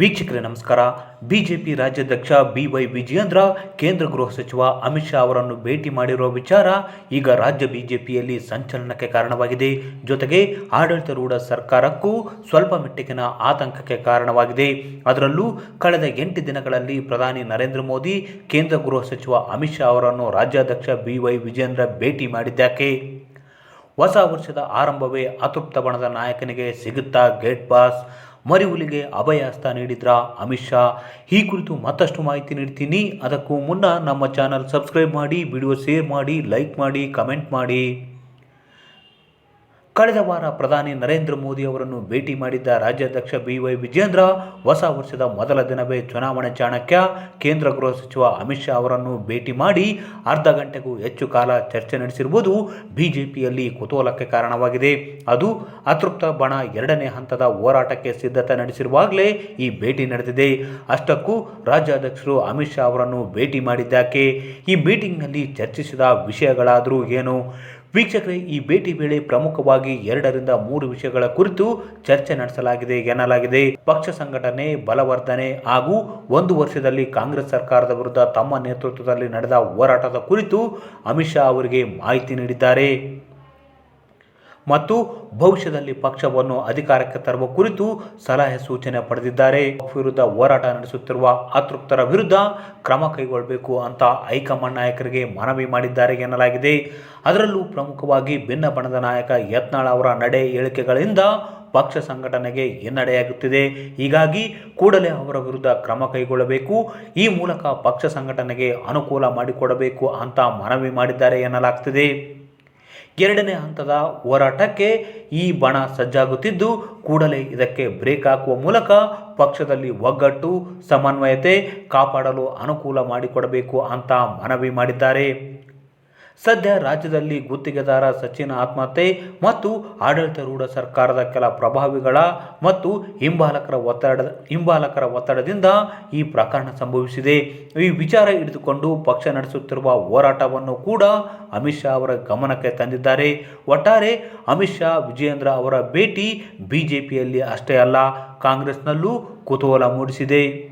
ವೀಕ್ಷಕರೇ, ನಮಸ್ಕಾರ. ಬಿಜೆಪಿ ರಾಜ್ಯಾಧ್ಯಕ್ಷ ಬಿ ವೈ ವಿಜಯೇಂದ್ರ, ಕೇಂದ್ರ ಗೃಹ ಸಚಿವ ಅಮಿತ್ ಶಾ ಅವರನ್ನು ಭೇಟಿ ಮಾಡಿರುವ ವಿಚಾರ ಈಗ ರಾಜ್ಯ ಬಿಜೆಪಿಯಲ್ಲಿ ಸಂಚಲನಕ್ಕೆ ಕಾರಣವಾಗಿದೆ. ಜೊತೆಗೆ ಆಡಳಿತಾರೂಢ ಸರ್ಕಾರಕ್ಕೂ ಸ್ವಲ್ಪ ಮಟ್ಟಿಗಿನ ಆತಂಕಕ್ಕೆ ಕಾರಣವಾಗಿದೆ. ಅದರಲ್ಲೂ ಕಳೆದ ಎಂಟು ದಿನಗಳಲ್ಲಿ ಪ್ರಧಾನಿ ನರೇಂದ್ರ ಮೋದಿ, ಕೇಂದ್ರ ಗೃಹ ಸಚಿವ ಅಮಿತ್ ಶಾ ಅವರನ್ನು ರಾಜ್ಯಾಧ್ಯಕ್ಷ ಬಿ ವೈ ವಿಜಯೇಂದ್ರ ಭೇಟಿ ಮಾಡಿದ್ದಾಕೆ ಹೊಸ ವರ್ಷದ ಆರಂಭವೇ ಅತೃಪ್ತ ಬಣದ ನಾಯಕನಿಗೆ ಸಿಗುತ್ತಾ ಗೇಟ್ ಪಾಸ್? ಮರಿಹುಲಿಗೆ ಅಭಯ ಹಸ್ತ ನೀಡಿದ್ರ? ಅಮಿತ್ ಶಾ, ಈ ಕುರಿತು ಮತ್ತಷ್ಟು ಮಾಹಿತಿ ನೀಡ್ತೀನಿ. ಅದಕ್ಕೂ ಮುನ್ನ ನಮ್ಮ ಚಾನಲ್ ಸಬ್ಸ್ಕ್ರೈಬ್ ಮಾಡಿ, ವಿಡಿಯೋ ಶೇರ್ ಮಾಡಿ, ಲೈಕ್ ಮಾಡಿ, ಕಮೆಂಟ್ ಮಾಡಿ. ಕಳೆದ ವಾರ ಪ್ರಧಾನಿ ನರೇಂದ್ರ ಮೋದಿ ಅವರನ್ನು ಭೇಟಿ ಮಾಡಿದ್ದ ರಾಜ್ಯಾಧ್ಯಕ್ಷ ಬಿ ವೈ ವಿಜೇಂದ್ರ ಹೊಸ ವರ್ಷದ ಮೊದಲ ದಿನವೇ ಚುನಾವಣೆ ಚಾಣಕ್ಯ, ಕೇಂದ್ರ ಗೃಹ ಸಚಿವ ಅಮಿತ್ ಶಾ ಅವರನ್ನು ಭೇಟಿ ಮಾಡಿ ಅರ್ಧ ಗಂಟೆಗೂ ಹೆಚ್ಚು ಕಾಲ ಚರ್ಚೆ ನಡೆಸಿರುವುದು ಬಿಜೆಪಿಯಲ್ಲಿ ಕುತೂಹಲಕ್ಕೆ ಕಾರಣವಾಗಿದೆ. ಅದು ಅತೃಪ್ತ ಬಣ ಎರಡನೇ ಹಂತದ ಹೋರಾಟಕ್ಕೆ ಸಿದ್ಧತೆ ನಡೆಸಿರುವಾಗಲೇ ಈ ಭೇಟಿ ನಡೆದಿದೆ. ಅಷ್ಟಕ್ಕೂ ರಾಜ್ಯಾಧ್ಯಕ್ಷರು ಅಮಿತ್ ಶಾ ಅವರನ್ನು ಭೇಟಿ ಮಾಡಿದ್ದಾಕೆ? ಈ ಮೀಟಿಂಗ್ನಲ್ಲಿ ಚರ್ಚಿಸಿದ ವಿಷಯಗಳಾದರೂ ಏನು? ವೀಕ್ಷಕರೇ, ಈ ಭೇಟಿ ವೇಳೆ ಪ್ರಮುಖವಾಗಿ ಎರಡರಿಂದ ಮೂರು ವಿಷಯಗಳ ಕುರಿತು ಚರ್ಚೆ ನಡೆಸಲಾಗಿದೆ, ಎನ್ನಲಾಗಿದೆ. ಪಕ್ಷ ಸಂಘಟನೆ, ಬಲವರ್ಧನೆ ಹಾಗೂ ಒಂದು ವರ್ಷದಲ್ಲಿ ಕಾಂಗ್ರೆಸ್ ಸರ್ಕಾರದ ವಿರುದ್ಧ ತಮ್ಮ ನೇತೃತ್ವದಲ್ಲಿ ನಡೆದ ಹೋರಾಟದ ಕುರಿತು ಅಮಿತ್ ಶಾ ಅವರಿಗೆ ಮಾಹಿತಿ ನೀಡಿದ್ದಾರೆ. ಮತ್ತು ಭವಿಷ್ಯದಲ್ಲಿ ಪಕ್ಷವನ್ನು ಅಧಿಕಾರಕ್ಕೆ ತರುವ ಕುರಿತು ಸಲಹೆ ಸೂಚನೆ ಪಡೆದಿದ್ದಾರೆ. ವಿರುದ್ಧ ಹೋರಾಟ ನಡೆಸುತ್ತಿರುವ ಅತೃಪ್ತರ ವಿರುದ್ಧ ಕ್ರಮ ಕೈಗೊಳ್ಳಬೇಕು ಅಂತ ಹೈಕಮಾಂಡ್ ನಾಯಕರಿಗೆ ಮನವಿ ಮಾಡಿದ್ದಾರೆ ಎನ್ನಲಾಗಿದೆ. ಅದರಲ್ಲೂ ಪ್ರಮುಖವಾಗಿ ಭಿನ್ನ ಬಣದ ನಾಯಕ ಯತ್ನಾಳ ಅವರ ನಡೆ ಹೇಳಿಕೆಗಳಿಂದ ಪಕ್ಷ ಸಂಘಟನೆಗೆ ಹಿನ್ನಡೆಯಾಗುತ್ತಿದೆ. ಹೀಗಾಗಿ ಕೂಡಲೇ ಅವರ ವಿರುದ್ಧ ಕ್ರಮ ಕೈಗೊಳ್ಳಬೇಕು. ಈ ಮೂಲಕ ಪಕ್ಷ ಸಂಘಟನೆಗೆ ಅನುಕೂಲ ಮಾಡಿಕೊಡಬೇಕು ಅಂತ ಮನವಿ ಮಾಡಿದ್ದಾರೆ ಎನ್ನಲಾಗ್ತಿದೆ. ಎರಡನೇ ಹಂತದ ಹೋರಾಟಕ್ಕೆ ಈ ಬಣ ಸಜ್ಜಾಗುತ್ತಿದ್ದು, ಕೂಡಲೇ ಇದಕ್ಕೆ ಬ್ರೇಕ್ ಹಾಕುವ ಮೂಲಕ ಪಕ್ಷದಲ್ಲಿ ಒಗ್ಗಟ್ಟು, ಸಮನ್ವಯತೆ ಕಾಪಾಡಲು ಅನುಕೂಲ ಮಾಡಿಕೊಡಬೇಕು ಅಂತ ಮನವಿ ಮಾಡಿದ್ದಾರೆ. ಸದ್ಯ ರಾಜ್ಯದಲ್ಲಿ ಗುತ್ತಿಗೆದಾರ ಸಚಿನ್ ಆತ್ಮಹತ್ಯೆ ಮತ್ತು ಆಡಳಿತಾರೂಢ ಸರ್ಕಾರದ ಕೆಲ ಪ್ರಭಾವಿಗಳ ಮತ್ತು ಹಿಂಬಾಲಕರ ಒತ್ತಡ ಹಿಂಬಾಲಕರ ಒತ್ತಡದಿಂದ ಈ ಪ್ರಕರಣ ಸಂಭವಿಸಿದೆ. ಈ ವಿಚಾರ ಹಿಡಿದುಕೊಂಡು ಪಕ್ಷ ನಡೆಸುತ್ತಿರುವ ಹೋರಾಟವನ್ನು ಕೂಡ ಅಮಿತ್ ಶಾ ಅವರ ಗಮನಕ್ಕೆ ತಂದಿದ್ದಾರೆ. ಒಟ್ಟಾರೆ ಅಮಿತ್ ಶಾ, ವಿಜಯೇಂದ್ರ ಅವರ ಭೇಟಿ ಬಿಜೆಪಿಯಲ್ಲಿ ಅಷ್ಟೇ ಅಲ್ಲ, ಕಾಂಗ್ರೆಸ್ನಲ್ಲೂ ಕುತೂಹಲ ಮೂಡಿಸಿದೆ.